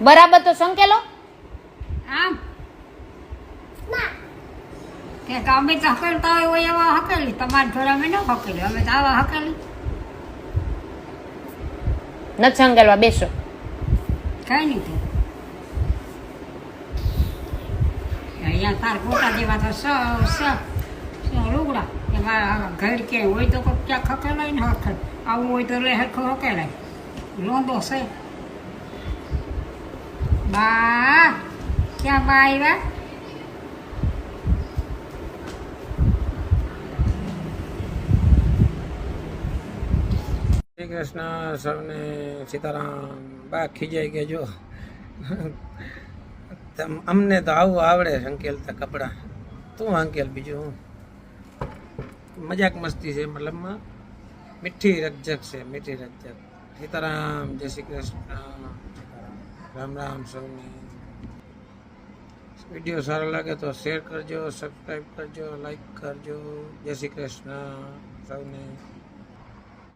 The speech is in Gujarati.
બરાબર તો સંકેલો? આમ? કે અમે તો હકેલતા હોય એવા હકેલી. તમારા જોડે અમે ન હકેલી. અમે તો આવા હકેલી. નથી સંકેલવા બેસો. કઈ નહીં તે. અહીંયા તાર ગોટા જેવા તો સ સ સ લુગડા એમાં ઘર કે હોય તો ક્યાંક હકેલાય ને હકેલ. આવું હોય તો લે હરખું હકેલાય. લોંદો છે. બા ક્યાં બા આવ્યા શ્રી કૃષ્ણ, સૌને સીતારામ. બા ખીજાઈ ગયા જો અમને તો આવું આવડે સંકેલતા કપડાં. તું અંકેલ બીજું મજાક મસ્તી છે મતલબમાં મીઠી રકજક છે, મીઠી રકજક સીતારામ, જય શ્રી કૃષ્ણ. રામ રામ સૌને વીડિયો સારો લાગે તો શેર કરજો સબસ્ક્રાઈબ કરજો લાઈક કરજો. જય શ્રી કૃષ્ણ. સૌને.